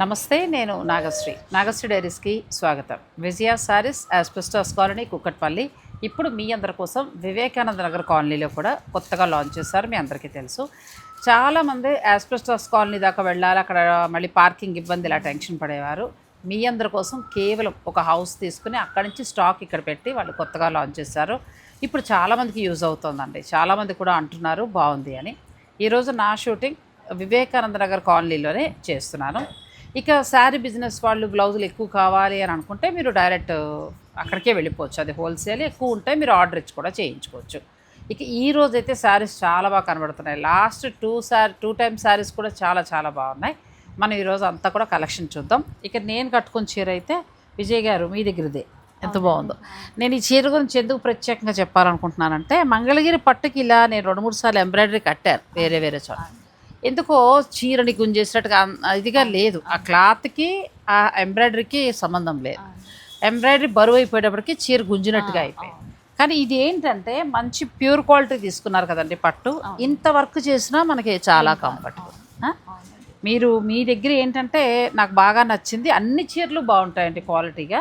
నమస్తే నేను నాగశ్రీ. నాగశ్రీ డైరీస్కి స్వాగతం. Vijaya sarees asbestos colony Kukatpally. ఇప్పుడు మీ అందరి కోసం వివేకానంద నగర్ కాలనీలో కూడా కొత్తగా లాంచ్ చేశారు మీ అందరికీ తెలుసు. చాలామంది ఆస్పెస్టాస్ కాలనీ దాకా వెళ్ళాలి అక్కడ మళ్ళీ పార్కింగ్ ఇబ్బంది ఇలా టెన్షన్ పడేవారు. మీ అందరి కోసం కేవలం ఒక హౌస్ తీసుకుని అక్కడి నుంచి స్టాక్ ఇక్కడ పెట్టి వాళ్ళు కొత్తగా లాంచ్ చేశారు. ఇప్పుడు చాలామందికి యూజ్ అవుతుందండి. చాలామంది కూడా అంటున్నారు బాగుంది అని. ఈరోజు నా షూటింగ్ వివేకానంద నగర్ కాలనీలోనే చేస్తున్నాను. ఇక శారీ బిజినెస్ వాళ్ళు బ్లౌజులు ఎక్కువ కావాలి అని అనుకుంటే మీరు డైరెక్ట్ అక్కడికే వెళ్ళిపోవచ్చు. అది హోల్సేల్ ఎక్కువ ఉంటే మీరు ఆర్డర్ ఇచ్చి కూడా చేయించుకోవచ్చు. ఇక ఈ రోజు అయితే శారీస్ చాలా బాగా కనబడుతున్నాయి. Last two saree two time sarees కూడా చాలా చాలా బాగున్నాయి. మనం ఈరోజు అంతా కూడా కలెక్షన్ చూద్దాం. ఇక నేను కట్టుకున్న చీర అయితే విజయ్ గారు మీ దగ్గరదే. ఎంత బాగుందో. నేను ఈ చీర గురించి ఎందుకు ప్రత్యేకంగా చెప్పాలనుకుంటున్నానంటే మంగళగిరి పట్టుకి ఇలా నేను రెండు మూడు సార్లు ఎంబ్రాయిడరీ కట్టాను వేరే వేరే చోట. ఎందుకో చీరని గుంజేసినట్టుగా ఇదిగా లేదు. ఆ క్లాత్కి ఆ ఎంబ్రాయిడరీకి సంబంధం లేదు. ఎంబ్రాయిడరీ బరువు అయిపోయేటప్పటికి చీర గుంజినట్టుగా అయిపోయింది. కానీ ఇది ఏంటంటే మంచి ప్యూర్ క్వాలిటీ తీసుకున్నారు కదండి పట్టు. ఇంత వర్క్ చేసినా మనకి చాలా కంఫర్టబుల్ మీరు మీ దగ్గర ఏంటంటే నాకు బాగా నచ్చింది అన్ని చీరలు బాగుంటాయండి క్వాలిటీగా.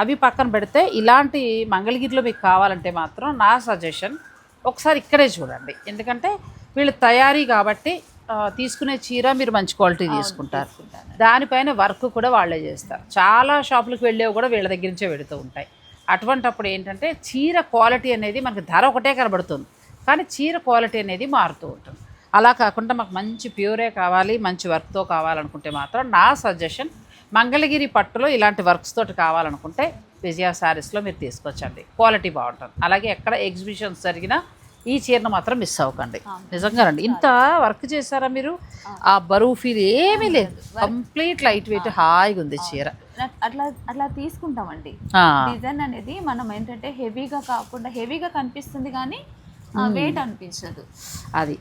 అవి పక్కన పెడితే ఇలాంటి మంగళగిరిలో మీకు కావాలంటే మాత్రం నా సజెషన్ ఒకసారి ఇక్కడే చూడండి. ఎందుకంటే వీళ్ళు తయారీ కాబట్టి తీసుకునే చీర మీరు మంచి క్వాలిటీ తీసుకుంటారు. దానిపైన వర్క్ కూడా వాళ్ళే చేస్తారు. చాలా షాపులకు వెళ్ళేవి కూడా వీళ్ళ దగ్గర నుంచే వెళుతూ ఉంటాయి. అటువంటప్పుడు ఏంటంటే చీర క్వాలిటీ అనేది మనకి ధర ఒకటే కనబడుతుంది. కానీ చీర క్వాలిటీ అనేది మారుతూ ఉంటుంది. అలా కాకుండా మాకు మంచి ప్యూరే కావాలి మంచి వర్క్తో కావాలనుకుంటే మాత్రం నా సజెషన్ మంగళగిరి పట్టులో ఇలాంటి వర్క్స్ తోటి కావాలనుకుంటే విజయ శారీస్లో మీరు తీసుకొచ్చండి. క్వాలిటీ బాగుంటుంది. అలాగే ఎక్కడ ఎగ్జిబిషన్స్ జరిగినా ఈ చీరను మాత్రం మిస్ అవ్వకండి. నిజంగానండి ఇంత వర్క్ చేశారా మీరు? ఆ. బరువు ఫీల్ ఏమీ లేదు. కంప్లీట్ లైట్ వెయిట్ హాయిగా ఉంది చీర. అట్లా- అట్లా తీసుకుంటామండి. డిజైన్ అనేది మనం ఏంటంటే హెవీగా కాకుండా హెవీగా కనిపిస్తుంది కానీ వెయిట్ అనిపించదు. అది.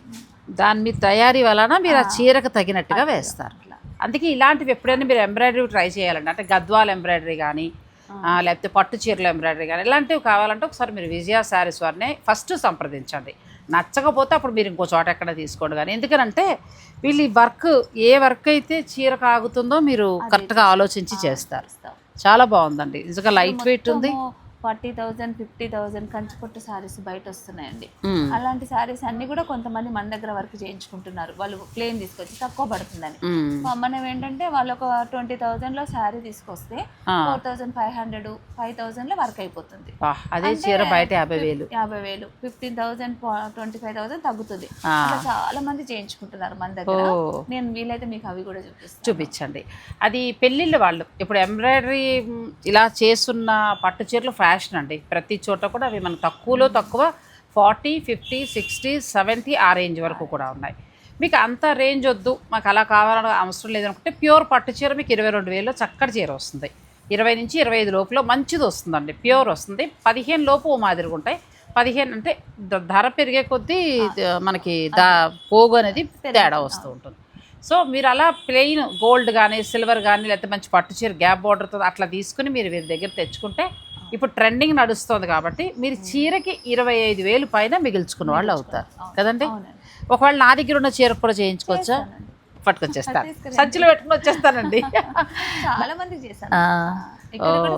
దాని మీ తయారీ వలన మీరు ఆ చీరకు తగినట్టుగా వేస్తారు. అట్లా. అందుకే ఇలాంటివి ఎప్పుడైనా మీరు ఎంబ్రాయిడరీ ట్రై చేయాలండి. అంటే గద్వాల ఎంబ్రాయిడరీ కానీ లేకపోతే పట్టు చీరల ఎంబ్రాయిడరీ కానీ ఇలాంటివి కావాలంటే ఒకసారి మీరు విజయ శారీస్ వారిని ఫస్ట్ సంప్రదించండి. నచ్చకపోతే అప్పుడు మీరు ఇంకో చోట ఎక్కడ తీసుకోండి కానీ. ఎందుకనంటే వీళ్ళు ఈ వర్క్ ఏ వర్క్ అయితే చీరకు ఆగుతుందో మీరు కరెక్ట్గా ఆలోచించి చేస్తారు. చాలా బాగుందండి. నిజంగా లైట్ వెయిట్ ఉంది. ఫార్టీ థౌజండ్ ఫిఫ్టీ థౌజండ్ కంచిపట్టు సారీస్ బయట వస్తున్నాయండి. అలాంటి సారీస్ అన్ని కూడా కొంతమంది మన దగ్గర వర్క్ చేయించుకుంటున్నారు. వాళ్ళు ప్లేన్ తీసుకొచ్చి తక్కువ పడుతుందని. మనం ఏంటంటే వాళ్ళు ఒక ట్వంటీ థౌజండ్లో శారీ తీసుకొస్తే. Four thousand five hundred five థౌజండ్లో వర్క్ అయిపోతుంది. అదే చీర బయట యాభై వేలు. యాభై వేలు fifteen thousand twenty five thousand తగ్గుతుంది. చాలా మంది చేయించుకుంటున్నారు మన దగ్గర. నేను వీలైతే మీకు అవి కూడా చూపిస్తాను. చూపించండి. అది పెళ్ళిళ్ళ వాళ్ళు ఇప్పుడు ఎంబ్రాయిడరీ ఇలా చేస్తున్న పట్టు చీరలు ఫ్యాషన్ అండి. ప్రతి చోట కూడా అవి మనకు తక్కువలో తక్కువ ఫార్టీ ఫిఫ్టీ సిక్స్టీ సెవెంటీ ఆ రేంజ్ వరకు కూడా ఉన్నాయి. మీకు అంత రేంజ్ వద్దు. మాకు అలా కావాలని అవసరం లేదనుకుంటే ప్యూర్ పట్టు చీర మీకు ఇరవై రెండు వేలు చక్కటి చీర వస్తుంది. ఇరవై నుంచి ఇరవై ఐదు లోపల మంచిది వస్తుందండి. ప్యూర్ వస్తుంది. పదిహేను లోపు మాదిరిగా ఉంటాయి. పదిహేను అంటే ధర పెరిగే కొద్దీ మనకి దా పోగు అనేది తేడా వస్తూ ఉంటుంది. సో మీరు అలా ప్లెయిన్ గోల్డ్ కానీ సిల్వర్ కానీ లేకపోతే మంచి పట్టు చీర గ్యాప్ బార్డర్తో అట్లా తీసుకుని మీరు వీరి దగ్గర తెచ్చుకుంటే ఇప్పుడు ట్రెండింగ్ నడుస్తుంది కాబట్టి మీరు చీరకి ఇరవై ఐదు వేలు పైన మిగిల్చుకున్న వాళ్ళు అవుతారు. కదండి. ఒకవేళ నా దగ్గర ఉన్న చీర కూడా చేయించుకోవచ్చా? పట్టుకొచ్చేస్తాను సంచిలో పెట్టుకుని వచ్చేస్తానండి. చాలా మంది చేశాను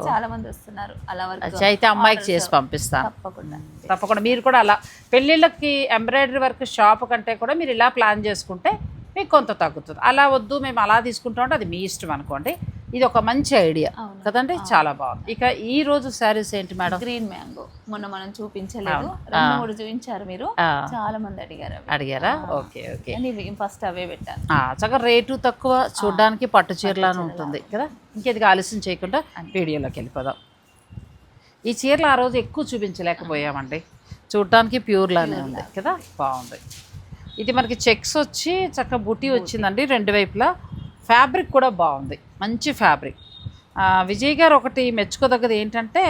చాలా వస్తున్నారు. అలా అయితే అమ్మాయికి చేసి పంపిస్తాను. తప్పకుండా. తప్పకుండా. మీరు కూడా అలా పెళ్ళిళ్ళకి ఎంబ్రాయిడరీ వర్క్ షాప్ కంటే కూడా మీరు ఇలా ప్లాన్ చేసుకుంటే మీకు కొంత తగ్గుతుంది. అలా వద్దు మేము అలా తీసుకుంటాం అంటే అది మీ ఇష్టం అనుకోండి. ఇది ఒక మంచి ఐడియా. కదండి? చాలా బాగుంది. ఇక ఈ రోజు శారీస్ ఏంటి మేడం? Green mango. మొన్న మనం చూపించలేదు. రెండు మూడు చూపించారు మీరు. చాలా మంది అడిగారు అడిగారా? Okay okay. ఫస్ట్ అవే పెట్టాను. చక్కగా రేటు తక్కువ చూడడానికి పట్టు చీరలానే ఉంటుంది కదా? ఇంకేది ఆలస్యం చేయకుండా వీడియోలోకి వెళ్ళిపోదాం. ఈ చీరలు ఆ రోజు ఎక్కువ చూపించలేకపోయామండి. చూడడానికి ప్యూర్ లానే ఉంది కదా? బాగుంది. ఇది మనకి చెక్స్ వచ్చి చక్కగా బుటీ. వచ్చిందండి రెండు వైపులా. ఫ్యాబ్రిక్ కూడా బాగుంది. మంచి ఫ్యాబ్రిక్. విజయ్ గారు ఒకటి మెచ్చుకోదగ్గది ఏంటంటే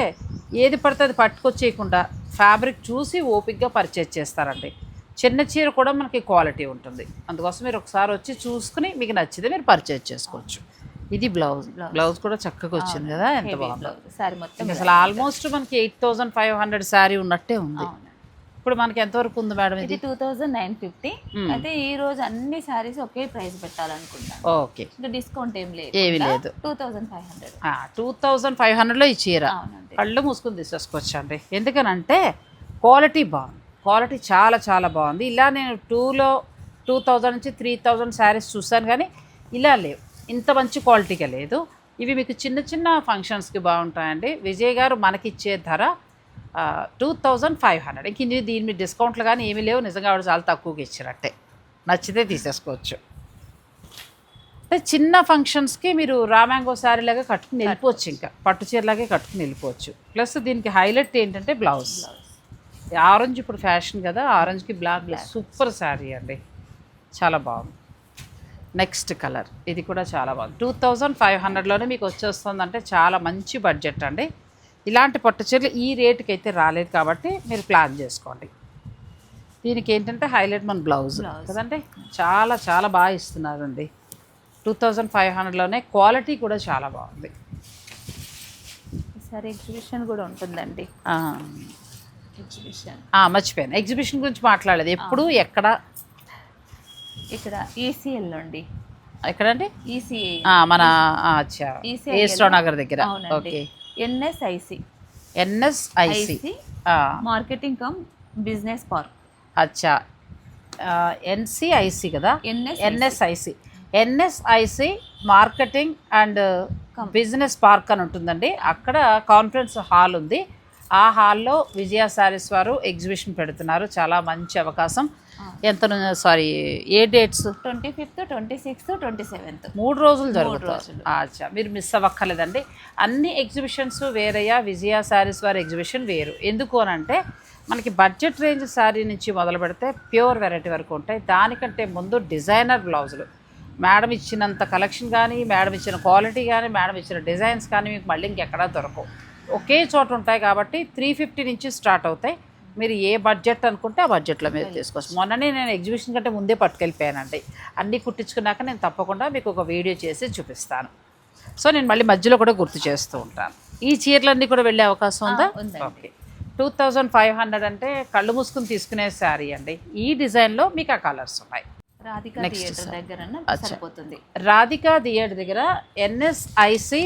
ఏది పడితే అది పట్టుకొచ్చేయకుండా ఫ్యాబ్రిక్ చూసి ఓపిక్గా పర్చేజ్ చేస్తారండి. చిన్న చీర కూడా మనకి క్వాలిటీ ఉంటుంది. అందుకోసం మీరు ఒకసారి వచ్చి చూసుకుని మీకు నచ్చితే మీరు పర్చేజ్ చేసుకోవచ్చు. ఇది బ్లౌజ్. బ్లౌజ్. కూడా చక్కగా వచ్చింది కదా ఎంత బాగుందో. అసలు ఆల్మోస్ట్ మనకి eight thousand five hundred saree ఉన్నట్టే ఉంది. ఇప్పుడు మనకి ఎంతవరకు ఉంది మేడం ఇది టూ థౌజండ్ నైన్ ఫిఫ్టీ. అయితే ఈ రోజు అన్ని సారీస్ ఒకే ప్రైస్ పెట్టాలనుకుంటాను. ఓకే ఇంకా డిస్కౌంట్ ఏం లేదు ఏమీ లేదు. Two thousand five hundred two thousand five హండ్రెడ్లో ఈ చీర. కళ్ళు మూసుకుని తీసేసుకోవచ్చండి ఎందుకనంటే క్వాలిటీ బాగుంది. క్వాలిటీ చాలా చాలా బాగుంది. ఇలా నేను టూలో టూ థౌజండ్ నుంచి త్రీ థౌజండ్ శారీస్ చూసాను కానీ ఇలా లేవు. ఇంత మంచి క్వాలిటీగా లేదు. ఇవి మీకు చిన్న చిన్న ఫంక్షన్స్కి బాగుంటాయండి. విజయ్ గారు మనకిచ్చే ధర టూ థౌజండ్ ఫైవ్ హండ్రెడ్ ఇంక దీని మీద డిస్కౌంట్లు కానీ ఏమీ లేవు. నిజంగా ఆవిడ చాలా తక్కువగా ఇచ్చినట్టే. నచ్చితే తీసేసుకోవచ్చు. అంటే చిన్న ఫంక్షన్స్కి మీరు రామాంగో శారీ లాగా కట్టుకుని వెళ్ళిపోవచ్చు ఇంకా. పట్టు చీరలాగే కట్టుకుని వెళ్ళిపోవచ్చు. ప్లస్ దీనికి హైలైట్ ఏంటంటే బ్లౌజ్ ఆరెంజ్ ఇప్పుడు ఫ్యాషన్ కదా ఆరెంజ్కి బ్లాక్ సూపర్ శారీ అండి. చాలా బాగుంది. నెక్స్ట్ కలర్ ఇది కూడా చాలా బాగుంది. టూ థౌజండ్ ఫైవ్ హండ్రెడ్లోనే మీకు వచ్చేస్తుంది అంటే చాలా మంచి బడ్జెట్ అండి. ఇలాంటి పట్టు చీరలు ఈ రేటుకి అయితే రాలేదు కాబట్టి మీరు ప్లాన్ చేసుకోండి. దీనికి ఏంటంటే హైలైట్ మన బ్లౌజ్. కదండి? చాలా చాలా బాగా ఇస్తున్నారండి. టూ థౌజండ్ ఫైవ్ హండ్రెడ్లోనే క్వాలిటీ కూడా చాలా బాగుంది. ఈసారి ఎగ్జిబిషన్ కూడా ఉంటుందండి. ఎగ్జిబిషన్. మర్చిపోయాను. ఎగ్జిబిషన్ గురించి మాట్లాడలేదు. ఎప్పుడు ఎక్కడ? ఇక్కడ ఈసీఎల్ అండి. ఎక్కడండి? ఈసీఏ. మన ఏస్ట్రో నగర్ దగ్గర. Okay. NSIC. NSIC. IC marketing cum business park. అచ్చా. ఎన్సిఐసి కదా? NS NSIC. NSIC marketing and business park అని ఉంటుందండి. అక్కడ కాన్ఫరెన్స్ హాల్ ఉంది. ఆ హాల్లో విజయ శారీస్ వారు ఎగ్జిబిషన్ పెడుతున్నారు. చాలా మంచి అవకాశం. ఎంత సారీ ఏ dates twenty fifth twenty sixth twenty seventh. మూడు రోజులు జరుగుతాయి. రోజులు. అచ్చా మీరు మిస్ అవ్వక్కర్లేదండి. అన్ని ఎగ్జిబిషన్స్ వేరయ్యా విజయ శారీస్ వారి ఎగ్జిబిషన్ వేరు. ఎందుకు అని అంటే మనకి బడ్జెట్ రేంజ్ శారీ నుంచి మొదలు పెడితే ప్యూర్ వెరైటీ వరకు ఉంటాయి. దానికంటే ముందు డిజైనర్ బ్లౌజులు. మేడం ఇచ్చినంత కలెక్షన్ కానీ మేడం ఇచ్చిన క్వాలిటీ కానీ మేడం ఇచ్చిన డిజైన్స్ కానీ మీకు మళ్ళీ ఇంకెక్కడా దొరకవు. ఒకే చోట ఉంటాయి కాబట్టి త్రీ ఫిఫ్టీ నుంచి స్టార్ట్ అవుతాయి. మీరు ఏ బడ్జెట్ అనుకుంటే ఆ బడ్జెట్లో మీరు తీసుకోవచ్చు. మొన్ననే నేను ఎగ్జిబిషన్ కంటే ముందే పట్టుకెళ్ళిపోయానండి. అన్నీ కుట్టించుకున్నాక నేను తప్పకుండా మీకు ఒక వీడియో చేసి చూపిస్తాను. సో నేను మళ్ళీ మధ్యలో కూడా గుర్తు చేస్తూ ఉంటాను. ఈ చీరలన్నీ కూడా వెళ్ళే అవకాశం ఉందా. Okay. Two thousand five hundred అంటే కళ్ళు మూసుకుని తీసుకునే శారీ అండి. ఈ డిజైన్లో మీకు ఆ కలర్స్ ఉన్నాయి. రాధికా థియేటర్. దగ్గర. సరిపోతుంది. రాధికా థియేటర్ దగ్గర NSIC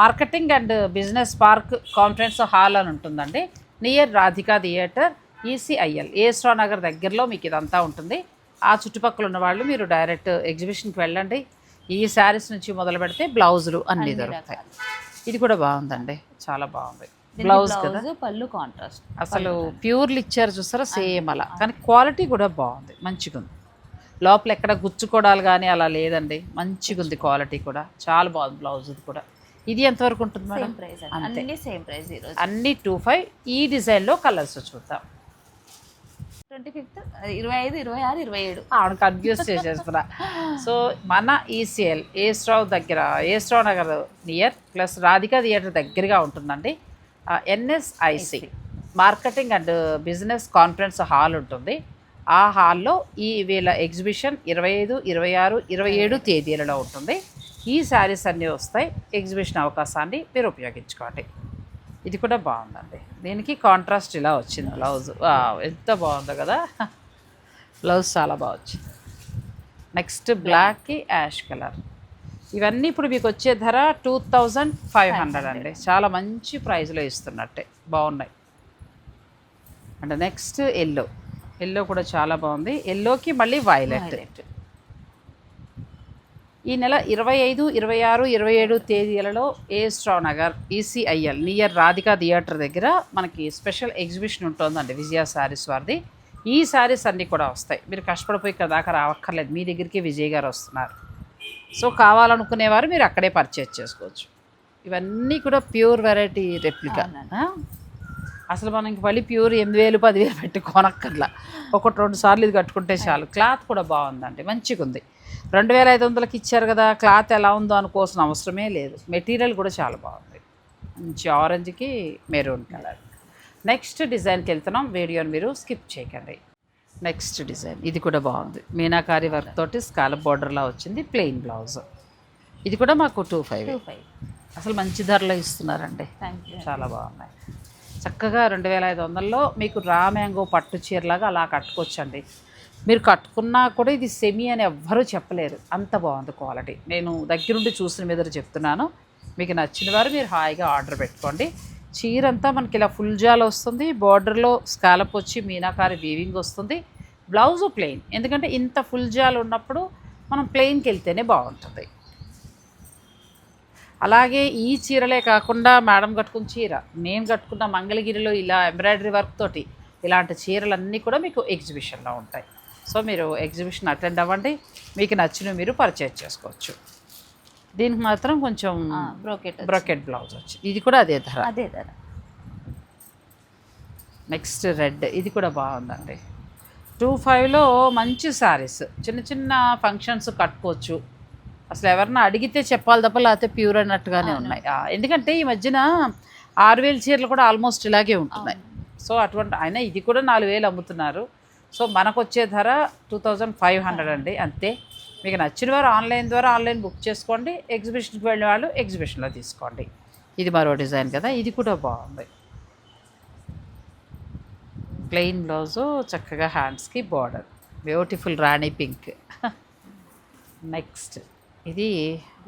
marketing and business park conference hall అని ఉంటుందండి. Near Radhika theatre ECIL. ఏస్ట్రా నగర్ దగ్గరలో మీకు ఇదంతా ఉంటుంది. ఆ చుట్టుపక్కల ఉన్న వాళ్ళు మీరు డైరెక్ట్ ఎగ్జిబిషన్కి వెళ్ళండి. ఈ శారీస్ నుంచి మొదలు పెడితే బ్లౌజులు అన్నీ దొరుకుతాయి. ఇది కూడా బాగుందండి. చాలా బాగుంది. బ్లౌజ్ కదా? పళ్ళు కాంట్రాస్ట్ అసలు ప్యూర్లు ఇచ్చారు చూసారా? సేమ్ అలా. కానీ క్వాలిటీ కూడా బాగుంది. మంచిగా ఉంది. లోపల ఎక్కడ గుచ్చుకోవడాలు కానీ అలా లేదండి. మంచిగా ఉంది క్వాలిటీ కూడా. చాలా బాగుంది బ్లౌజ్ ఇది కూడా. ఇది ఎంతవరకు ఉంటుంది మేడం? ప్రైస్. అన్ని సేమ్ ప్రైస్ ఈరోజు అన్ని టూ ఫైవ్ ఈ డిజైన్లో కలర్స్ చూద్దాం. ట్వంటీ ఫిఫ్త్ ఇరవై ఐదు ఇరవై ఆరు ఇరవై ఏడు. కన్ఫ్యూజ్ చేసేస్తున్నా సో మన ఈసీఎల్ ఏస్ట్రావ్ దగ్గర A S Rao Nagar near plus Radhika theatre దగ్గరగా ఉంటుందండి. NSIC marketing and business conference hall ఉంటుంది. ఆ హాల్లో ఈ వీళ్ళ ఎగ్జిబిషన్ ఇరవై ఐదు ఇరవై ఆరు ఇరవై ఏడు తేదీలలో ఉంటుంది. ఈ శారీస్ అన్నీ వస్తాయి. ఎగ్జిబిషన్ అవకాశాన్ని మీరు ఉపయోగించుకోండి. ఇది కూడా బాగుందండి. దీనికి కాంట్రాస్ట్ ఇలా వచ్చింది. బ్లౌజ్ ఎంత బాగుందో కదా. బ్లౌజ్ చాలా బాగా వచ్చింది. నెక్స్ట్ బ్లాక్కి యాష్ కలర్ ఇవన్నీ ఇప్పుడు మీకు వచ్చే ధర టూ థౌజండ్ ఫైవ్ హండ్రెడ్ అండి. చాలా మంచి ప్రైస్లో ఇస్తున్నట్టే. బాగున్నాయి. అంటే నెక్స్ట్ ఎల్లో ఎల్లో కూడా చాలా బాగుంది. ఎల్లోకి మళ్ళీ వైలెట్ ఈ నెల ఇరవై ఐదు ఇరవై ఆరు ఇరవై ఏడు తేదీలలో ఏ straw Nagar ECIL near Radhika theatre దగ్గర మనకి స్పెషల్ ఎగ్జిబిషన్ ఉంటుందండి విజయ శారీస్ వారిది. ఈ శారీస్ అన్నీ కూడా వస్తాయి. మీరు కష్టపడిపోయి ఇక్కడ దాకా రావక్కర్లేదు. మీ దగ్గరికి విజయ్ గారు వస్తున్నారు. సో కావాలనుకునేవారు మీరు అక్కడే పర్చేజ్ చేసుకోవచ్చు. ఇవన్నీ కూడా ప్యూర్ వెరైటీ రెప్లికా. అసలు మనం ఇంక మళ్ళీ ప్యూర్ ఎనిమిది వేలు పదివేలు పెట్టి కొనక్కర్లా. ఒకటి రెండు సార్లు ఇది కట్టుకుంటే చాలు. క్లాత్ కూడా బాగుందండి మంచిగా ఉంది రెండు వేల ఐదు వందలకి ఇచ్చారు కదా క్లాత్ ఎలా ఉందో అనుకోవాల్సిన అవసరమే లేదు. మెటీరియల్ కూడా చాలా బాగుంది. మంచి ఆరెంజ్కి మెరూన్ కలర్. నెక్స్ట్ డిజైన్కి వెళ్తున్నాం. వీడియోని మీరు స్కిప్ చేయకండి. నెక్స్ట్ డిజైన్ ఇది కూడా బాగుంది. మీనాకారి వర్క్ తోటి స్కాలప్ బార్డర్లా వచ్చింది ప్లెయిన్ బ్లౌజ్. ఇది కూడా మాకు టూ ఫైవ్. అసలు మంచి ధరలో ఇస్తున్నారండి. థ్యాంక్ యూ చాలా బాగున్నాయి. చక్కగా రెండు వేల ఐదు వందల్లో మీకు రా మ్యాంగో పట్టు చీరలాగా అలా కట్టుకోవచ్చండి. మీరు కట్టుకున్నా కూడా ఇది సెమీ అని ఎవ్వరూ చెప్పలేరు. అంత బాగుంది క్వాలిటీ. నేను దగ్గరుండి చూసిన మీద చెప్తున్నాను. మీకు నచ్చిన వారు మీరు హాయిగా ఆర్డర్ పెట్టుకోండి. చీర అంతా మనకి ఇలా ఫుల్ జాల్ వస్తుంది. బార్డర్లో స్కాలప్ వచ్చి మీనాకారి వీవింగ్ వస్తుంది. Blouse plain. ఎందుకంటే ఇంత ఫుల్ జాల్ ఉన్నప్పుడు మనం ప్లెయిన్కి వెళ్తేనే బాగుంటుంది. అలాగే ఈ చీరలే కాకుండా మేడం కట్టుకున్న చీర నేను కట్టుకున్న మంగళగిరిలో ఇలా ఎంబ్రాయిడరీ వర్క్ తోటి ఇలాంటి చీరలన్నీ కూడా మీకు ఎగ్జిబిషన్లో ఉంటాయి. సో మీరు ఎగ్జిబిషన్ అటెండ్ అవ్వండి మీకు నచ్చినవి మీరు పర్చేజ్ చేసుకోవచ్చు. దీనికి మాత్రం కొంచెం బ్రోకెట్ బ్రొకెట్ బ్లౌజ్ వచ్చి ఇది కూడా అదే ధర. అదే ధర. నెక్స్ట్ రెడ్ ఇది కూడా బాగుందండి. టూ ఫైవ్లో మంచి శారీస్ చిన్న చిన్న ఫంక్షన్స్ కట్టుకోవచ్చు. అసలు ఎవరన్నా అడిగితే చెప్పాలి తప్ప లేకపోతే ప్యూర్ అన్నట్టుగానే ఉన్నాయి. ఎందుకంటే ఈ మధ్యన ఆరు వేల చీరలు కూడా ఆల్మోస్ట్ ఇలాగే ఉంటున్నాయి. సో అటువంటి అయినా ఇది కూడా నాలుగు వేలు అమ్ముతున్నారు. సో మనకు వచ్చే ధర టూ థౌజండ్ ఫైవ్ హండ్రెడ్ అండి. అంతే. మీకు నచ్చిన వారు ఆన్లైన్ ద్వారా ఆన్లైన్ బుక్ చేసుకోండి. ఎగ్జిబిషన్కి వెళ్ళిన వాళ్ళు ఎగ్జిబిషన్లో తీసుకోండి. ఇది మరో డిజైన్ కదా. ఇది కూడా బాగుంది. ప్లెయిన్ బ్లౌజు చక్కగా హ్యాండ్స్కి border beautiful rani pink next ఇది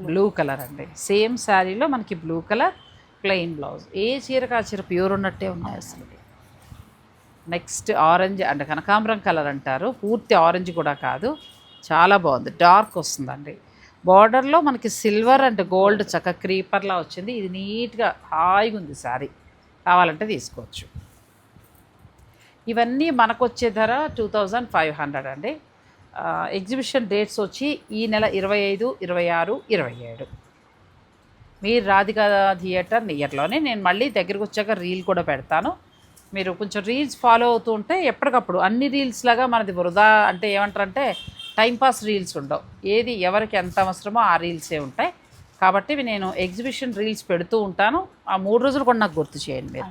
బ్లూ కలర్ అండి. సేమ్ శారీలో మనకి బ్లూ కలర్ ప్లెయిన్ బ్లౌజ్ ఏ చీరకు ఆ చీర ప్యూర్ ఉన్నట్టే ఉన్నాయి అసలు. నెక్స్ట్ ఆరెంజ్ అంటే కనకాంబరం కలర్ అంటారు. పూర్తి ఆరెంజ్ కూడా కాదు. చాలా బాగుంది. డార్క్ వస్తుందండి. బార్డర్లో మనకి సిల్వర్ అండ్ గోల్డ్ చక్క క్రీపర్లా వచ్చింది. ఇది నీట్గా హాయిగా ఉంది శారీ కావాలంటే తీసుకోవచ్చు. ఇవన్నీ మనకు వచ్చే ధర టూ థౌజండ్ ఫైవ్ హండ్రెడ్ అండి. ఎగ్జిబిషన్ డేట్స్ వచ్చి ఈ నెల ఇరవై ఐదు ఇరవై ఆరు ఇరవై ఏడు. మీరు రాధికా థియేటర్ నియర్లోనే నేను మళ్ళీ దగ్గరికి వచ్చాక రీల్ కూడా పెడతాను. మీరు కొంచెం రీల్స్ ఫాలో అవుతూ ఉంటే ఎప్పటికప్పుడు అన్ని రీల్స్ లాగా మనది వృధా అంటే ఏమంటారంటే టైంపాస్ రీల్స్ ఉండవు. ఏది ఎవరికి ఎంత అవసరమో ఆ రీల్సే ఉంటాయి. కాబట్టి నేను ఎగ్జిబిషన్ రీల్స్ పెడుతూ ఉంటాను. ఆ మూడు రోజులు కూడా నాకు గుర్తు చేయండి మీరు.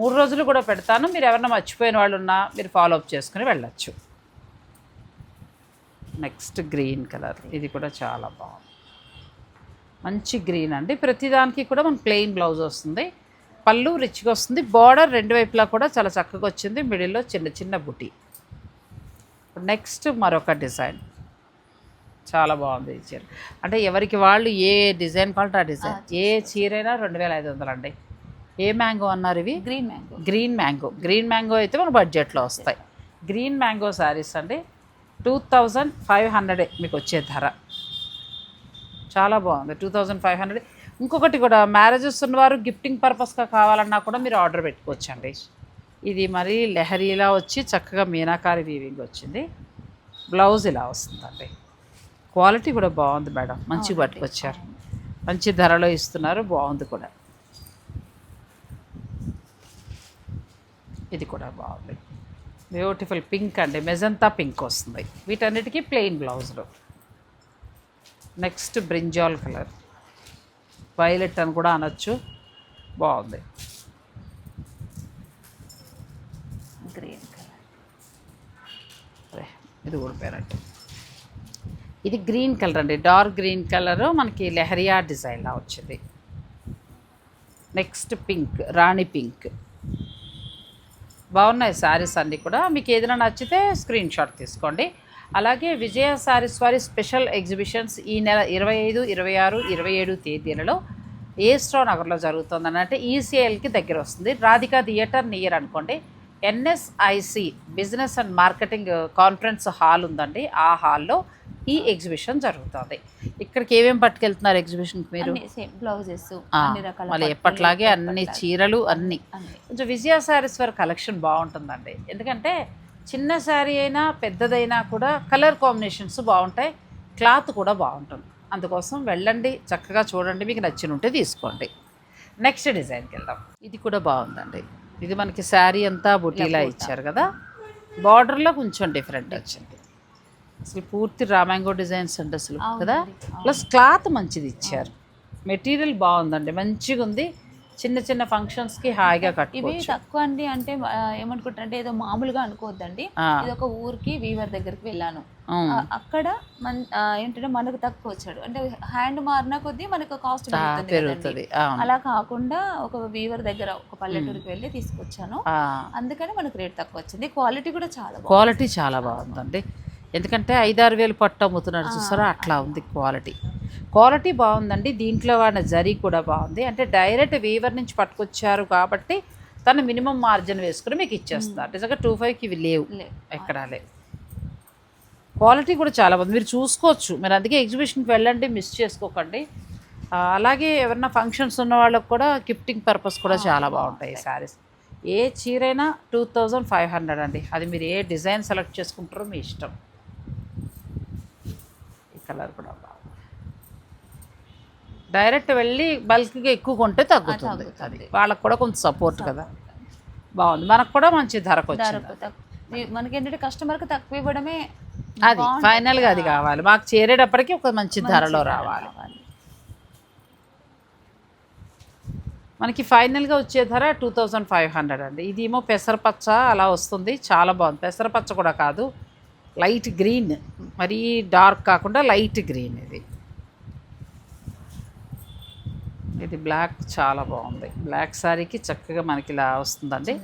మూడు రోజులు కూడా పెడతాను. మీరు ఎవరైనా మర్చిపోయిన వాళ్ళు ఉన్నా మీరు ఫాలో అప్ చేసుకుని వెళ్ళొచ్చు. Next green colour. ఇది కూడా చాలా బాగుంది. మంచి గ్రీన్ అండి. ప్రతిదానికి కూడా మన ప్లెయిన్ బ్లౌజ్ వస్తుంది. పళ్ళు రిచ్గా వస్తుంది. బార్డర్ రెండు వైపులా కూడా చాలా చక్కగా వచ్చింది. మిడిల్లో చిన్న చిన్న బుటీ. నెక్స్ట్ మరొక డిజైన్. చాలా బాగుంది ఈ చీర. అంటే ఎవరికి వాళ్ళు ఏ డిజైన్ కావాలంటే ఆ డిజైన్. ఏ చీరైనా రెండు వేల ఐదు వందలు అండి. ఏ మ్యాంగో అన్నారు ఇవి? Green mango. Green mango. Green mango అయితే మన బడ్జెట్లో వస్తాయి. గ్రీన్ మ్యాంగో శారీస్ అండి. టూ థౌజండ్ ఫైవ్ హండ్రెడే మీకు వచ్చే ధర. చాలా బాగుంది. Two thousand five hundred. ఇంకొకటి కూడా మ్యారేజెస్ ఉన్నవారు గిఫ్టింగ్ పర్పస్గా కావాలన్నా కూడా మీరు ఆర్డర్ పెట్టుకోవచ్చు అండి ఇది మరి లెహరీలా వచ్చి చక్కగా మీనాకారి వీవింగ్ వచ్చింది. బ్లౌజ్ ఇలా వస్తుందండి. క్వాలిటీ కూడా బాగుంది మేడం. మంచిగా పట్టుకొచ్చారు. మంచి ధరలో ఇస్తున్నారు. బాగుంది కూడా. ఇది కూడా బాగుంది. బ్యూటిఫుల్ పింక్ అండి. మెజంతా పింక్ వస్తుంది. వీటన్నిటికీ ప్లెయిన్ బ్లౌజులు నెక్స్ట్ బ్రింజాల్ కలర్ వైలెట్ అని కూడా అనొచ్చు. బాగుంది. గ్రీన్ కలర్ ఇది ఊడిపోయినట్టు. ఇది గ్రీన్ కలర్ అండి. డార్క్ గ్రీన్ కలర్ మనకి లెహరియా డిజైన్లా వచ్చింది. నెక్స్ట్ పింక్ రాణి పింక్ బాగున్నాయి శారీస్ అన్నీ కూడా. మీకు ఏదైనా నచ్చితే స్క్రీన్ షాట్ తీసుకోండి. అలాగే విజయ శారీస్ వారి స్పెషల్ ఎగ్జిబిషన్స్ ఈ నెల ఇరవై ఐదు ఇరవై ఆరు ఇరవై ఏడు తేదీలలో ఏస్ట్రో నగర్లో జరుగుతుంది అంటే ఈసీఎల్కి దగ్గర వస్తుంది. రాధికా థియేటర్ నియర్ అనుకోండి. NSIC business and marketing conference hall ఉందండి. ఆ హాల్లో ఈ ఎగ్జిబిషన్ జరుగుతుంది. ఇక్కడికి ఏమేమి పట్టుకెళ్తున్నారు ఎగ్జిబిషన్కి మీరు? బ్లౌజెస్ ఆ, అన్ని రకాల మళ్ళీ ఎప్పట్లాగే అన్ని. చీరలు అన్నీ. అన్ని. కొంచెం విజయ శారీస్ వారి కలెక్షన్ బాగుంటుందండి. ఎందుకంటే చిన్న శారీ అయినా పెద్దదైనా కూడా కలర్ కాంబినేషన్స్ బాగుంటాయి క్లాత్ కూడా బాగుంటుంది. అందుకోసం వెళ్ళండి చక్కగా చూడండి మీకు నచ్చిన ఉంటే తీసుకోండి. నెక్స్ట్ డిజైన్కి వెళ్దాం. ఇది కూడా బాగుందండి. ఇది మనకి శారీ అంతా బుటీలా. ఇచ్చారు కదా. బార్డర్లో కొంచెం డిఫరెంట్ వచ్చింది. అసలు పూర్తి రామాంగో డిజైన్స్ అంటే అసలు కదా. ప్లస్ క్లాత్ మంచిది ఇచ్చారు. మెటీరియల్ బాగుందండి మంచిగా ఉంది చిన్న చిన్న ఫంక్షన్స్కి హాయిగా ఇవి కట్టుకోవచ్చు. తక్కువ అండి అంటే ఏమనుకుంటారంటే ఏదో మామూలుగా అనుకోవద్దండి. ఇది ఒక ఊరికి వీవర్ దగ్గరికి వెళ్ళాను. అక్కడ మన ఏంటంటే మనకు తక్కువ వచ్చాడు. అంటే హ్యాండ్ మారిన కొద్దీ మనకు కాస్ట్ పెరుగుతుంది. అలా కాకుండా ఒక వీవర్ దగ్గర ఒక పల్లెటూరికి వెళ్ళి తీసుకొచ్చాను. అందుకని మనకు రేట్ తక్కువ వచ్చింది. క్వాలిటీ కూడా చాలా క్వాలిటీ చాలా బాగుందండి. ఎందుకంటే ఐదారు వేలు పట్టు అమ్ముతున్నారు చూసారా? అట్లా ఉంది క్వాలిటీ. క్వాలిటీ బాగుందండి. దీంట్లో వాడిన జరీ కూడా బాగుంది. అంటే డైరెక్ట్ వీవర్ నుంచి పట్టుకొచ్చారు కాబట్టి తను మినిమం మార్జిన్ వేసుకుని మీకు ఇచ్చేస్తారు నిజంగా టూ ఫైవ్కి ఇవి లేవు. ఎక్కడా లేవు. క్వాలిటీ కూడా చాలా బాగుంది. మీరు చూసుకోవచ్చు. మీరు అందుకే ఎగ్జిబిషన్కి వెళ్ళండి మిస్ చేసుకోకండి. అలాగే ఎవరైనా ఫంక్షన్స్ ఉన్న వాళ్ళకి కూడా గిఫ్టింగ్ పర్పస్ కూడా చాలా బాగుంటాయి శారీస్. ఏ చీరైనా టూ థౌజండ్ ఫైవ్ హండ్రెడ్ అండి. అది మీరు ఏ డిజైన్ సెలెక్ట్ చేసుకుంటారో మీ ఇష్టం. కలర్ కూడా బాగుంది. డైరెక్ట్ వెళ్ళి బల్క్గా ఎక్కువ కొంటే తగ్గుతుంది. అది. వాళ్ళకి కూడా కొంచెం సపోర్ట్ కదా. బాగుంది. మనకు కూడా మంచి ధరకు వచ్చింది మనకి ఏంటంటే కస్టమర్కి తక్కువ ఇవ్వడమే అది ఫైనల్గా అది కావాలి. మాకు చేరేటప్పటికి ఒక మంచి ధరలో రావాలి. మనకి ఫైనల్గా వచ్చే ధర టూ థౌజండ్ ఫైవ్ హండ్రెడ్ అండి. ఇదేమో పెసరపచ్చ అలా వస్తుంది. చాలా బాగుంది. పెసరపచ్చ కూడా కాదు. లైట్ గ్రీన్ మరీ డార్క్ కాకుండా లైట్ గ్రీన్ ఇది. ఇది బ్లాక్ చాలా బాగుంది. బ్లాక్ శారీకి చక్కగా మనకి ఇలా వస్తుందండి.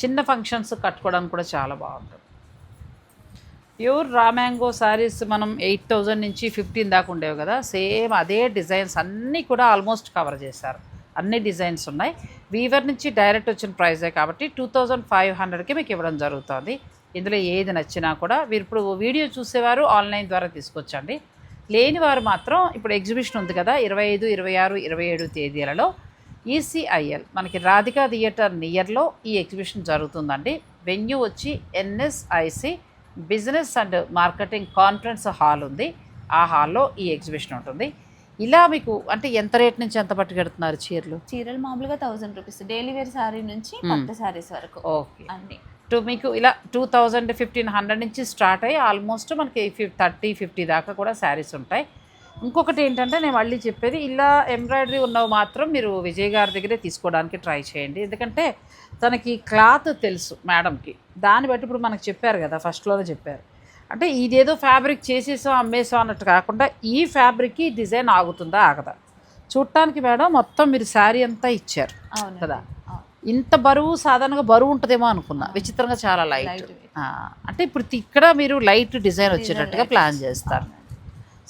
చిన్న ఫంక్షన్స్ కట్టుకోవడానికి కూడా చాలా బాగుంటుంది. ప్యూర్ రా మ్యాంగో శారీస్ మనం ఎయిట్ థౌజండ్ నుంచి ఫిఫ్టీన్ దాకా ఉండేవి కదా. సేమ్ అదే డిజైన్స్ అన్నీ కూడా ఆల్మోస్ట్ కవర్ చేశారు. అన్ని డిజైన్స్ ఉన్నాయి. వీవర్ నుంచి డైరెక్ట్ వచ్చిన ప్రైజే కాబట్టి టూ థౌజండ్ ఫైవ్ హండ్రెడ్కి మీకు ఇవ్వడం జరుగుతుంది. ఇందులో ఏది నచ్చినా కూడా మీరు ఇప్పుడు వీడియో చూసేవారు ఆన్లైన్ ద్వారా తీసుకొచ్చండి. లేని వారు మాత్రం ఇప్పుడు ఎగ్జిబిషన్ ఉంది కదా ఇరవై ఐదు ఇరవై ఆరు ఇరవై ఏడు తేదీలలో ఈసీఐఎల్ మనకి రాధికా థియేటర్ నియర్లో ఈ ఎగ్జిబిషన్ జరుగుతుందండి. వెన్యూ వచ్చి NSIC business and marketing conference hall ఉంది. ఆ హాల్లో ఈ ఎగ్జిబిషన్ ఉంటుంది. ఇలా మీకు అంటే ఎంత రేట్ నుంచి ఎంత పట్టుకెడుతున్నారు చీరలు? చీరలు మామూలుగా thousand rupees daily wear sari నుంచి పట్టు శారీస్ వరకు ఓకే. అన్ని. టు మీకు ఇలా టూ థౌజండ్ ఫిఫ్టీన్ హండ్రెడ్ నుంచి స్టార్ట్ అయ్యి ఆల్మోస్ట్ మనకి ఫిఫ్ థర్టీ ఫిఫ్టీ దాకా కూడా శారీస్ ఉంటాయి. ఇంకొకటి ఏంటంటే నేను మళ్ళీ చెప్పేది ఇలా ఎంబ్రాయిడరీ ఉన్నవి మాత్రం మీరు విజయ్ గారి దగ్గరే తీసుకోవడానికి ట్రై చేయండి. ఎందుకంటే తనకి క్లాత్ తెలుసు మేడంకి దాన్ని బట్టి ఇప్పుడు మనకు చెప్పారు కదా ఫస్ట్లోనే చెప్పారు. అంటే ఇదేదో ఫ్యాబ్రిక్ చేసేసాం అమ్మేసాం అన్నట్టు కాకుండా ఈ ఫ్యాబ్రిక్కి డిజైన్ ఆగుతుందా ఆగదా? చూడటానికి మేడం మొత్తం మీరు శారీ అంతా ఇచ్చారు అవును కదా. ఇంత బరువు సాధారణంగా బరువు ఉంటుందేమో అనుకున్నా. విచిత్రంగా చాలా లైట్. అంటే ఇప్పుడు ఇక్కడ మీరు లైట్ డిజైన్ వచ్చేటట్టుగా ప్లాన్ చేస్తారు.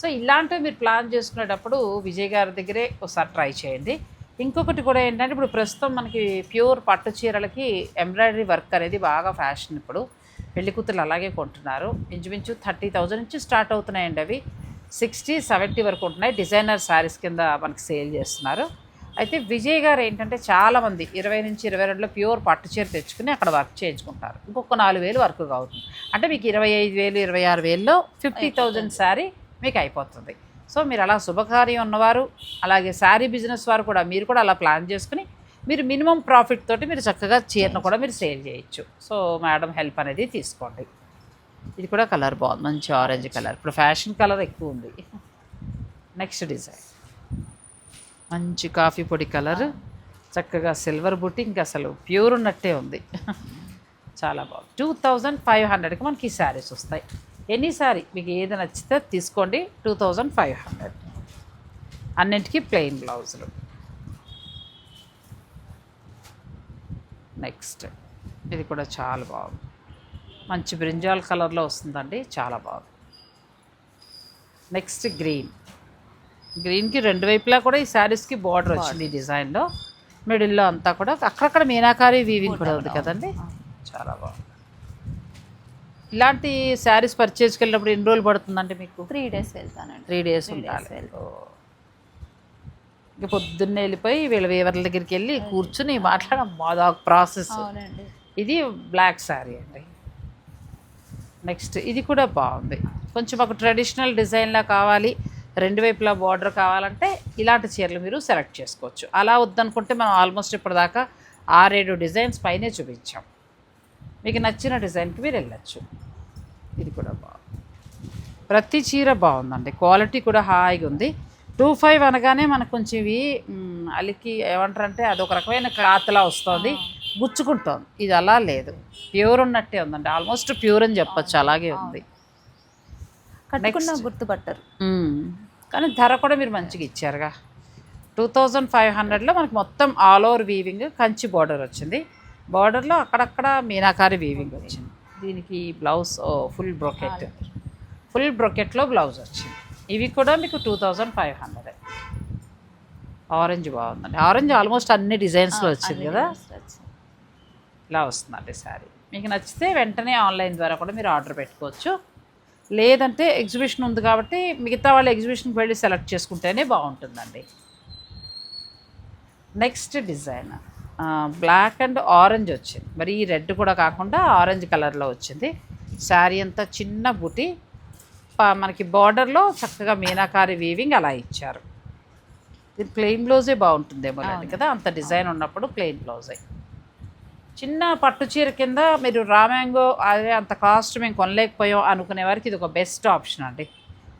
సో ఇలాంటివి మీరు ప్లాన్ చేసుకునేటప్పుడు విజయ్ గారి దగ్గరే ఒకసారి ట్రై చేయండి. ఇంకొకటి కూడా ఏంటంటే ఇప్పుడు ప్రస్తుతం మనకి ప్యూర్ పట్టు చీరలకి ఎంబ్రాయిడరీ వర్క్ అనేది బాగా ఫ్యాషన్ ఇప్పుడు. పెళ్ళి కూతురు అలాగే కొంటున్నారు. ఇంచుమించు థర్టీ థౌజండ్ నుంచి స్టార్ట్ అవుతున్నాయండి అవి. సిక్స్టీ సెవెంటీ వరకు ఉంటున్నాయి. డిజైనర్ శారీస్ కింద మనకి సేల్ చేస్తున్నారు. అయితే విజయ్ గారు ఏంటంటే చాలామంది ఇరవై నుంచి ఇరవై రెండులో ప్యూర్ పట్టు చీర తెచ్చుకుని అక్కడ వర్క్ చేయించుకుంటారు. ఇంకొక నాలుగు వేలు వర్క్ అవుతుంది అంటే మీకు ఇరవై ఐదు వేలు ఇరవై ఆరు వేల్లో ఫిఫ్టీ థౌజండ్ శారీ మీకు అయిపోతుంది. సో మీరు అలా శుభకార్యం ఉన్నవారు అలాగే శారీ బిజినెస్ వారు కూడా మీరు కూడా అలా ప్లాన్ చేసుకుని మీరు మినిమం ప్రాఫిట్ తోటి మీరు చక్కగా చీరను కూడా మీరు సేల్ చేయొచ్చు. సో మేడం హెల్ప్ అనేది తీసుకోండి. ఇది కూడా కలర్ బాగుంది. మంచి ఆరెంజ్ కలర్. ఇప్పుడు ఫ్యాషన్ కలర్ ఎక్కువ ఉంది. Next design. మంచి కాఫీ పొడి కలర్ చక్కగా సిల్వర్ బుట్టి ఇంకా అసలు ప్యూర్ ఉన్నట్టే ఉంది. చాలా బాగుంది. టూ థౌజండ్ ఫైవ్ హండ్రెడ్కి మనకి ఈ శారీస్ వస్తాయి. ఎనీ శారీ మీకు ఏది నచ్చితే తీసుకోండి. Two thousand five hundred. అన్నింటికీ ప్లెయిన్ బ్లౌజులు. నెక్స్ట్ ఇది కూడా చాలా బాగుంది. మంచి బ్రింజాల్ కలర్లో వస్తుందండి. చాలా బాగుంది. Next green. గ్రీన్కి రెండు వైపులా కూడా ఈ శారీస్కి బార్డర్ వచ్చింది ఈ డిజైన్లో. మిడిల్లో అంతా కూడా అక్కడక్కడ మీనాకారి వీవింగ్ కూడా ఉంది కదండి. చాలా బాగుంది. ఇలాంటి శారీస్ పర్చేస్కి వెళ్ళినప్పుడు ఎన్ని రోజులు పడుతుందండి మీకు? త్రీ డేస్ వెళ్తానండి. త్రీ డేస్ ఉండాలి. ఇక పొద్దున్నే వెళ్ళిపోయి వీళ్ళ వేవర్ల దగ్గరికి వెళ్ళి కూర్చుని మాట్లాడడం అదొక ప్రాసెస్. ఇది బ్లాక్ శారీ అండి. నెక్స్ట్ ఇది కూడా బాగుంది. కొంచెం ఒక ట్రెడిషనల్ డిజైన్లా కావాలి. రెండు వైపులా బార్డర్ కావాలంటే ఇలాంటి చీరలు మీరు సెలెక్ట్ చేసుకోవచ్చు. అలా వద్దనుకుంటే మనం ఆల్మోస్ట్ ఇప్పటిదాకా ఆరేడు డిజైన్స్ పైనే చూపించాం. మీకు నచ్చిన డిజైన్కి మీరు వెళ్ళచ్చు. ఇది కూడా బాగుంది ప్రతి చీర బాగుందండి. క్వాలిటీ కూడా హాయిగా ఉంది. టూ ఫైవ్ అనగానే మనకు కొంచెం ఇవి అలికి ఏమంటారంటే అదొక రకమైన క్లాత్లా వస్తుంది గుచ్చుకుంటుంది. ఇది అలా లేదు. ప్యూర్ ఉన్నట్టే ఉందండి. ఆల్మోస్ట్ ప్యూర్ అని చెప్పొచ్చు. అలాగే ఉంది. కట్టుకున్న గుర్తుపట్టరు. కానీ ధర కూడా మీరు మంచిగా ఇచ్చారుగా. టూ థౌజండ్ ఫైవ్ హండ్రెడ్లో మనకి మొత్తం all over weaving Kanchi border వచ్చింది. బార్డర్లో అక్కడక్కడ మీనాకారి వీవింగ్ వచ్చింది. దీనికి బ్లౌజ్ ఫుల్ బ్రొకెట్. ఫుల్ బ్రొకెట్లో బ్లౌజ్ వచ్చింది. ఇవి కూడా మీకు two thousand five hundred. Orange బాగుందండి. ఆరెంజ్ ఆల్మోస్ట్ అన్ని డిజైన్స్లో వచ్చింది కదా? ఇలా వస్తుందండి శారీ. మీకు నచ్చితే వెంటనే ఆన్లైన్ ద్వారా కూడా మీరు ఆర్డర్ పెట్టుకోవచ్చు. లేదంటే ఎగ్జిబిషన్ ఉంది కాబట్టి మిగతా వాళ్ళ ఎగ్జిబిషన్కి వెళ్ళి సెలెక్ట్ చేసుకుంటేనే బాగుంటుందండి. Next design black and orange వచ్చింది. మరి ఈ రెడ్ కూడా కాకుండా ఆరెంజ్ కలర్లో వచ్చింది. శారీ అంతా చిన్న బుటి. మనకి బార్డర్లో చక్కగా మీనాకారి వీవింగ్ అలా ఇచ్చారు. ఇది ప్లెయిన్ బ్లౌజే బాగుంటుందేమో కదా? అంత డిజైన్ ఉన్నప్పుడు ప్లెయిన్ బ్లౌజే చిన్న పట్టు చీర కింద మీరు మ్యాంగో అదే అంత కాస్ట్ మేము కొనలేకపోయాం అనుకునే వారికి ఇది ఒక బెస్ట్ ఆప్షన్ అండి.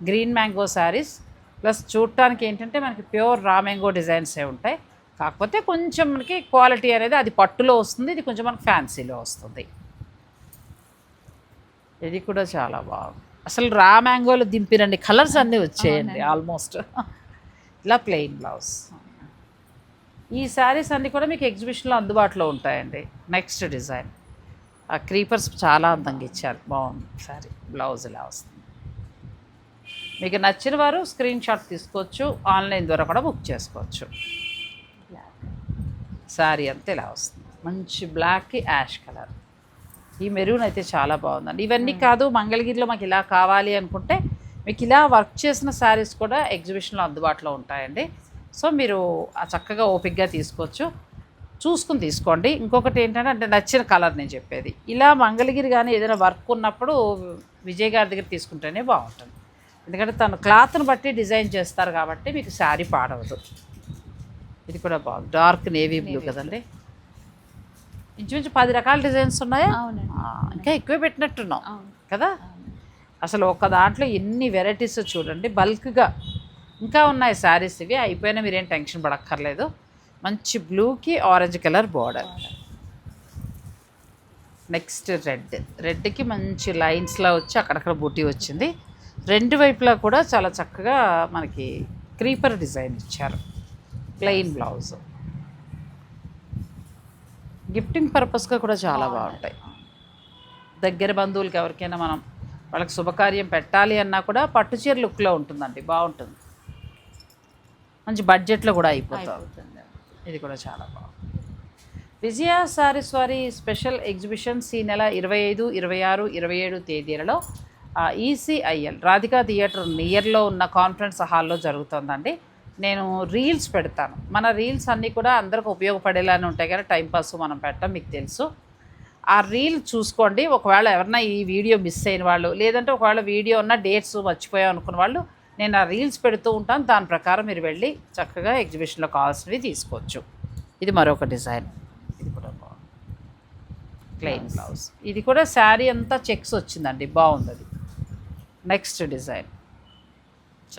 Green mango saris. ప్లస్ చూడటానికి ఏంటంటే మనకి ప్యూర్ మ్యాంగో డిజైన్సే ఉంటాయి. కాకపోతే కొంచెం మనకి క్వాలిటీ అనేది అది పట్టులో వస్తుంది ఇది కొంచెం మనకి ఫ్యాన్సీలో వస్తుంది. ఇది కూడా చాలా బాగుంది. అసలు రా మ్యాంగోలో దింపినండి కలర్స్ అన్నీ వచ్చేయండి ఆల్మోస్ట్. ఇలా ప్లెయిన్ బ్లౌజ్. ఈ శారీస్ అన్నీ కూడా మీకు ఎగ్జిబిషన్లో అందుబాటులో ఉంటాయండి. Next design. ఆ క్రీపర్స్ చాలా అందంగా ఇచ్చారు. బాగుంది. శారీ. బ్లౌజ్ ఇలా వస్తుంది. మీకు నచ్చిన వారు స్క్రీన్ షాట్ తీసుకోవచ్చు. ఆన్లైన్ ద్వారా కూడా బుక్ చేసుకోవచ్చు. శారీ అంతా ఇలా వస్తుంది. మంచి బ్లాక్కి యాష్ కలర్. ఈ మెరూన్ అయితే చాలా బాగుందండి. ఇవన్నీ కాదు మంగళగిరిలో మాకు ఇలా కావాలి అనుకుంటే మీకు ఇలా వర్క్ చేసిన శారీస్ కూడా ఎగ్జిబిషన్లో అందుబాటులో ఉంటాయండి. సో మీరు ఆ చక్కగా ఓపిక్గా తీసుకోవచ్చు. చూసుకుని తీసుకోండి. ఇంకొకటి ఏంటంటే అంటే నచ్చిన కలర్ నేను చెప్పేది. ఇలా మంగళగిరి కానీ ఏదైనా వర్క్ ఉన్నప్పుడు విజయ్ గారి దగ్గర తీసుకుంటేనే బాగుంటుంది. ఎందుకంటే తను క్లాత్ని బట్టి డిజైన్ చేస్తారు కాబట్టి మీకు శారీ పాడవదు. ఇది కూడా బాగుంది. డార్క్ నేవీ బ్లూ కదండి. ఇంచుమించు పది రకాల డిజైన్స్ ఉన్నాయా? ఇంకా ఎక్కువే పెట్టినట్టున్నాం కదా? అసలు ఒక దాంట్లో ఎన్ని వెరైటీస్ చూడండి. బల్క్గా ఇంకా ఉన్నాయి శారీస్ ఇవి. అయిపోయినా మీరేం టెన్షన్ పడక్కర్లేదు. మంచి బ్లూకి orange colour border. Next red. రెడ్కి మంచి లైన్స్లా వచ్చి అక్కడక్కడ బుట్టి వచ్చింది. రెండు వైపులా కూడా చాలా చక్కగా మనకి క్రీపర్ డిజైన్ ఇచ్చారు. Plain blouse. గిఫ్టింగ్ పర్పస్గా కూడా చాలా బాగుంటాయి. దగ్గర బంధువులకి ఎవరికైనా మనం వాళ్ళకి శుభకార్యం పెట్టాలి అన్నా కూడా పట్టు చీర లుక్లో ఉంటుందండి. బాగుంటుంది. మంచి బడ్జెట్లో కూడా అయిపోతుంది. ఇది కూడా చాలా బాగుంది. విజయ సారీస్ వారి స్పెషల్ ఎగ్జిబిషన్స్ ఈ నెల ఇరవై ఐదు ఇరవై ఆరు ఇరవై ఏడు తేదీలలో ఈసీఐఎల్ రాధికా థియేటర్ నియర్లో ఉన్న కాన్ఫరెన్స్ హాల్లో జరుగుతుందండి. నేను రీల్స్ పెడతాను. మన రీల్స్ అన్నీ కూడా అందరికి ఉపయోగపడేలానే ఉంటాయి కానీ టైంపాస్ మనం పెట్టడం మీకు తెలుసు. ఆ రీల్ చూసుకోండి. ఒకవేళ ఎవరన్నా ఈ వీడియో మిస్ అయిన వాళ్ళు లేదంటే ఒకవేళ వీడియో ఉన్న డేట్స్ మర్చిపోయాం అనుకున్న వాళ్ళు నేను ఆ రీల్స్ పెడుతూ ఉంటాను. దాని ప్రకారం మీరు వెళ్ళి చక్కగా ఎగ్జిబిషన్లో కావాల్సినవి తీసుకోవచ్చు. ఇది మరొక డిజైన్. ఇది కూడా బాగుంది. ప్లెయిన్ బ్లౌజ్ ఇది కూడా శారీ అంతా చెక్స్ వచ్చిందండి. బాగుంది అది. Next design.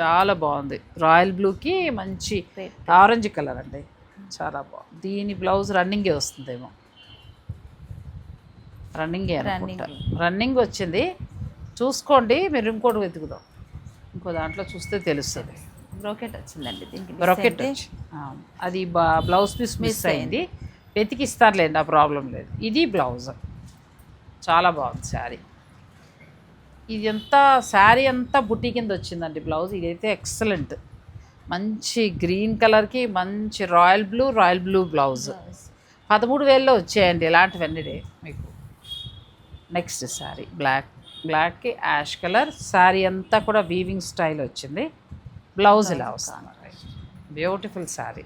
చాలా బాగుంది. రాయల్ బ్లూకి మంచి. ఆరెంజ్ కలర్ అండి. చాలా బాగుంది. దీని బ్లౌజ్ రన్నింగే వస్తుందేమో. రన్నింగే అనుకుంటా. రన్నింగ్ వచ్చింది. చూసుకోండి. మీరు ఇంకోటి వెతుకుదాం. ఇంకో దాంట్లో చూస్తే తెలుస్తుంది. బ్రోకెట్ వచ్చిందండి దీనికి. బ్రొకెట్ వచ్చి. అది బ్లౌజ్ పీస్ మిస్ అయింది. వెతికి ఇస్తారులేండి ఆ ప్రాబ్లం లేదు. ఇది బ్లౌజ్. చాలా బాగుంది శారీ. ఇది అంతా శారీ అంతా బుట్టి కింద వచ్చిందండి బ్లౌజ్. ఇదైతే ఎక్సలెంట్ మంచి గ్రీన్ కలర్కి మంచి royal blue royal blue blouse. పదమూడు వేల్లో వచ్చాయండి ఇలాంటివన్నీ మీకు. నెక్స్ట్ శారీ బ్లాక్ బ్లాక్కి యాష్ కలర్. శారీ అంతా కూడా వీవింగ్ స్టైల్ వచ్చింది. బ్లౌజ్ ఇలా వస్తుంది. బ్యూటిఫుల్ శారీ.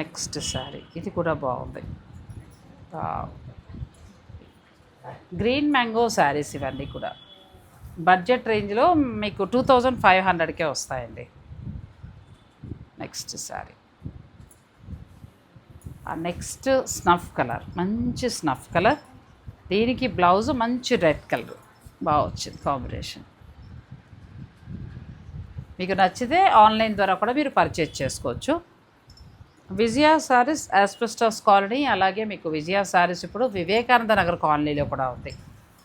నెక్స్ట్ శారీ. ఇది కూడా బాగుంది. గ్రీన్ మ్యాంగో శారీస్ ఇవన్నీ కూడా. బడ్జెట్ రేంజ్లో మీకు టూ థౌజండ్ ఫైవ్ హండ్రెడ్కే వస్తాయండి. Next sari. Next snuff colour మంచి స్నఫ్ కలర్. దీనికి బ్లౌజ్ మంచి రెడ్ కలర్. బాగా వచ్చింది కాంబినేషన్. మీకు నచ్చితే ఆన్లైన్ ద్వారా కూడా మీరు పర్చేజ్ చేసుకోవచ్చు. విజయ సారీస్ ఆస్పెస్టాస్ కాలనీ అలాగే మీకు విజయ సారీస్ ఇప్పుడు వివేకానంద నగర్ కాలనీలో కూడా ఉంది.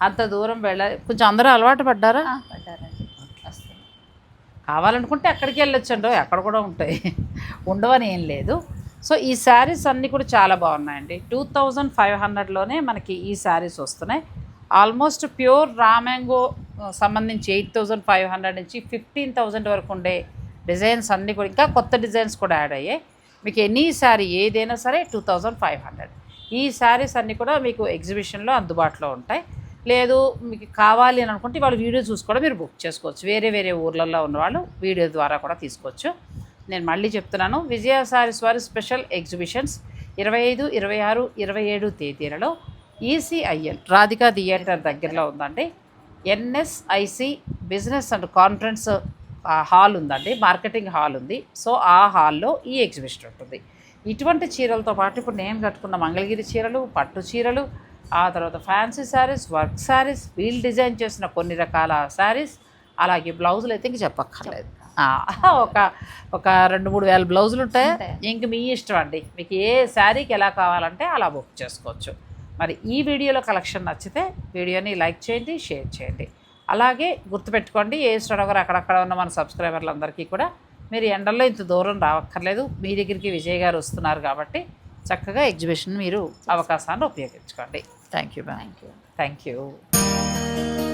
అంత దూరం వెళ్ళ కొంచెం అందరూ అలవాటు పడ్డారా? పడ్డారండి. కావాలనుకుంటే అక్కడికి వెళ్ళొచ్చండో. అక్కడ కూడా ఉంటాయి. ఉండవని ఏం లేదు. సో ఈ శారీస్ అన్నీ కూడా చాలా బాగున్నాయండి. టూ థౌజండ్ ఫైవ్ హండ్రెడ్లోనే మనకి ఈ శారీస్ వస్తున్నాయి. ఆల్మోస్ట్ ప్యూర్ రామ్యాంగో సంబంధించి ఎయిట్ థౌజండ్ ఫైవ్ హండ్రెడ్ నుంచి ఫిఫ్టీన్ థౌజండ్ వరకు ఉండే డిజైన్స్ అన్నీ కూడా ఇంకా కొత్త డిజైన్స్ కూడా యాడ్ అయ్యాయి. మీకు ఎనీ శారీ ఏదైనా సరే టూ థౌజండ్ ఫైవ్ హండ్రెడ్. ఈ శారీస్ అన్నీ కూడా మీకు ఎగ్జిబిషన్లో అందుబాటులో ఉంటాయి. లేదు మీకు కావాలి అని అనుకుంటే వాళ్ళు వీడియో చూసి కూడా మీరు బుక్ చేసుకోవచ్చు. వేరే వేరే ఊర్లలో ఉన్న వాళ్ళు వీడియో ద్వారా కూడా తీసుకోవచ్చు. నేను మళ్ళీ చెప్తున్నాను. విజయ సారీస్ వారి స్పెషల్ ఎగ్జిబిషన్స్ ఇరవై ఐదు ఇరవై ఆరు ఇరవై ఏడు తేదీలలో ఈసీఐఎల్ రాధికా థియేటర్ దగ్గరలో ఉందండి. NSIC business and conference hall ఉందండి. మార్కెటింగ్ హాల్ ఉంది. సో ఆ హాల్లో ఈ ఎగ్జిబిషన్ ఉంటుంది. ఇటువంటి చీరలతో పాటు ఇప్పుడు నేను కట్టుకున్న మంగళగిరి చీరలు పట్టు చీరలు ఆ తర్వాత ఫ్యాన్సీ శారీస్ వర్క్ శారీస్ వీల్ డిజైన్ చేసిన కొన్ని రకాల శారీస్ అలాగే బ్లౌజులు అయితే ఇంక చెప్పక్కర్లేదు. ఒక ఒక రెండు మూడు వేల బ్లౌజులు ఉంటాయి. ఇంక మీ ఇష్టం అండి. మీకు ఏ శారీకి ఎలా కావాలంటే అలా బుక్ చేసుకోవచ్చు. మరి ఈ వీడియోలో కలెక్షన్ నచ్చితే వీడియోని లైక్ చేయండి షేర్ చేయండి. అలాగే గుర్తుపెట్టుకోండి ఏ స్టడగర్ అక్కడక్కడ ఉన్న మన సబ్స్క్రైబర్లందరికీ కూడా మీరు ఎండల్లో ఇంత దూరం రావక్కర్లేదు. మీ దగ్గరికి విజయ్ గారు వస్తున్నారు కాబట్టి చక్కగా ఎగ్జిబిషన్ మీరు అవకాశాన్ని ఉపయోగించుకోండి. Thank you thank you thank you